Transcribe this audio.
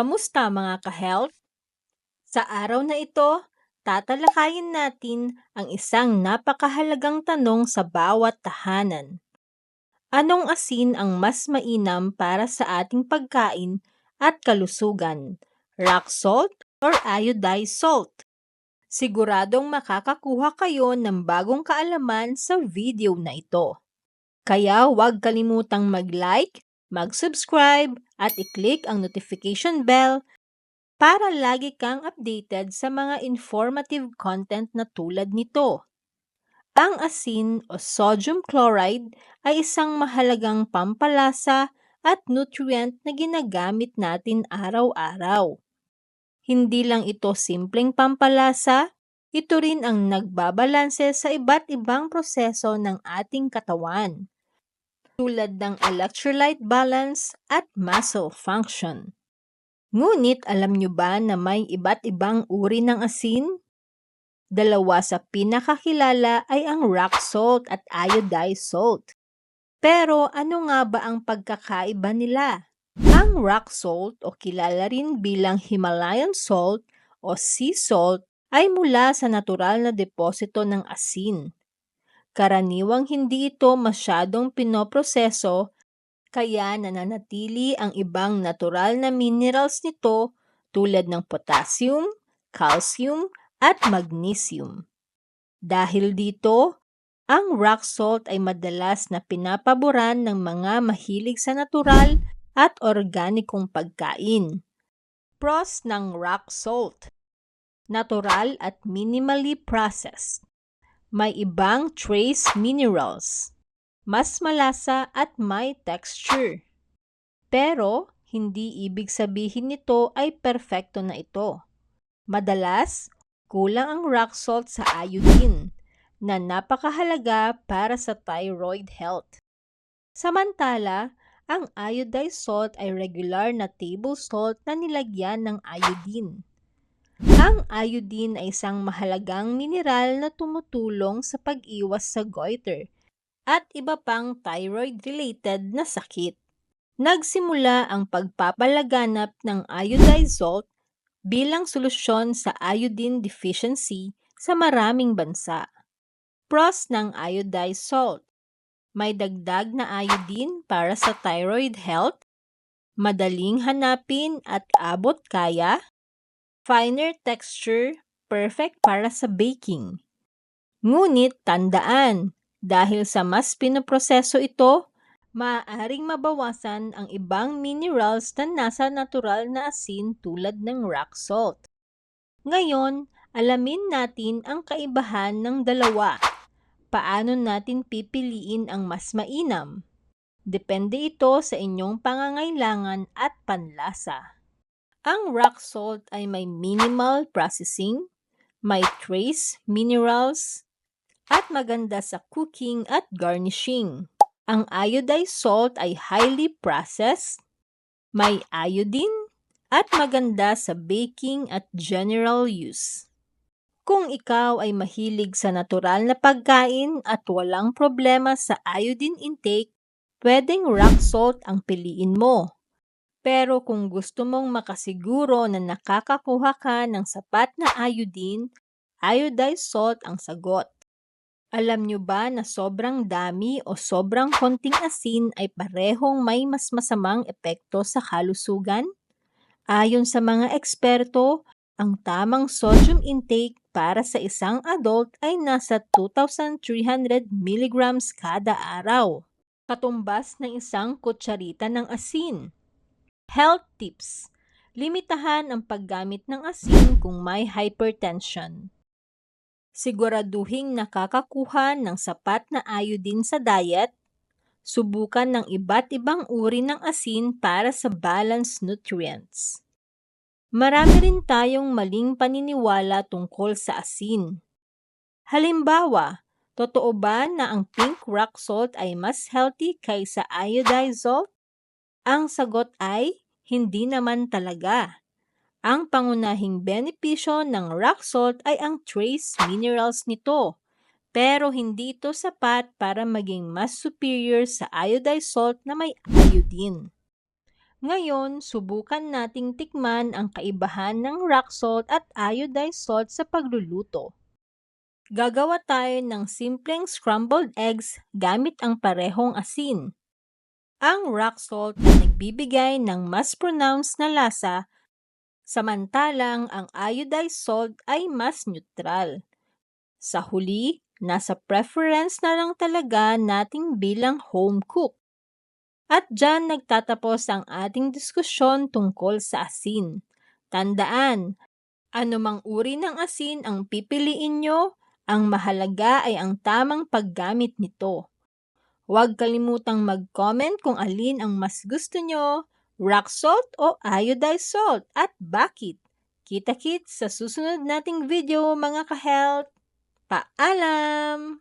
Kamusta mga ka-health? Sa araw na ito, tatalakayin natin ang isang napakahalagang tanong sa bawat tahanan. Anong asin ang mas mainam para sa ating pagkain at kalusugan? Rock salt or iodized salt? Siguradong makakakuha kayo ng bagong kaalaman sa video na ito. Kaya huwag kalimutang mag-like, mag-subscribe at i-click ang notification bell para lagi kang updated sa mga informative content na tulad nito. Ang asin o sodium chloride ay isang mahalagang pampalasa at nutrient na ginagamit natin araw-araw. Hindi lang ito simpleng pampalasa, ito rin ang nagbabalanse sa iba't ibang proseso ng ating katawan tulad ng electrolyte balance at muscle function. Ngunit alam nyo ba na may iba't ibang uri ng asin? Dalawa sa pinakakilala ay ang rock salt at iodized salt. Pero ano nga ba ang pagkakaiba nila? Ang rock salt o kilala rin bilang Himalayan salt o sea salt ay mula sa natural na deposito ng asin Karaniwang hindi ito masyadong pinoproseso kaya nananatili ang ibang natural na minerals nito tulad ng potassium, calcium, at magnesium. Dahil dito, ang rock salt ay madalas na pinapaboran ng mga mahilig sa natural at organikong pagkain. Pros ng rock salt Natural at minimally processed may ibang trace minerals, mas malasa at may texture. Pero, hindi ibig sabihin nito ay perpekto na ito. Madalas, kulang ang rock salt sa iodine na napakahalaga para sa thyroid health. Samantala, ang iodized salt ay regular na table salt na nilagyan ng iodine ang iodine ay isang mahalagang mineral na tumutulong sa pag-iwas sa goiter at iba pang thyroid-related na sakit. Nagsimula ang pagpapalaganap ng iodized salt bilang solusyon sa iodine deficiency sa maraming bansa. Pros ng iodized salt May dagdag na iodine para sa thyroid health, madaling hanapin at abot kaya, finer texture, perfect para sa baking. Ngunit tandaan, dahil sa mas pinoproseso ito, maaaring mabawasan ang ibang minerals na nasa natural na asin tulad ng rock salt. Ngayon, alamin natin ang kaibahan ng dalawa. Paano natin pipiliin ang mas mainam? Depende ito sa inyong pangangailangan at panlasa. Ang rock salt ay may minimal processing, may trace minerals, at maganda sa cooking at garnishing. Ang iodized salt ay highly processed, may iodine, at maganda sa baking at general use. Kung ikaw ay mahilig sa natural na pagkain at walang problema sa iodine intake, pwedeng rock salt ang piliin mo. Pero kung gusto mong makasiguro na nakakakuha ka ng sapat na iodine, iodized salt ang sagot. Alam nyo ba na sobrang dami o sobrang konting asin ay parehong may mas masamang epekto sa kalusugan? Ayon sa mga eksperto, ang tamang sodium intake para sa isang adult ay nasa 2,300 mg kada araw, katumbas ng isang kutsarita ng asin. Health tips. Limitahan ang paggamit ng asin kung may hypertension. Siguraduhing nakakakuha ng sapat na iodine sa diet. Subukan ng iba't ibang uri ng asin para sa balanced nutrients. Marami rin tayong maling paniniwala tungkol sa asin. Halimbawa, totoo ba na ang pink rock salt ay mas healthy kaysa iodized salt? Ang sagot ay hindi naman talaga. Ang pangunahing benepisyo ng rock salt ay ang trace minerals nito, pero hindi ito sapat para maging mas superior sa iodized salt na may iodine. Ngayon, subukan nating tikman ang kaibahan ng rock salt at iodized salt sa pagluluto. Gagawa tayo ng simpleng scrambled eggs gamit ang parehong asin. Ang rock salt ay nagbibigay ng mas pronounced na lasa, samantalang ang iodized salt ay mas neutral. Sa huli, nasa preference na lang talaga nating bilang home cook. At dyan nagtatapos ang ating diskusyon tungkol sa asin. Tandaan, anumang uri ng asin ang pipiliin nyo, ang mahalaga ay ang tamang paggamit nito. Huwag kalimutang mag-comment kung alin ang mas gusto nyo, rock salt o iodized salt at bakit. Kita-kits sa susunod nating video mga ka-health. Paalam!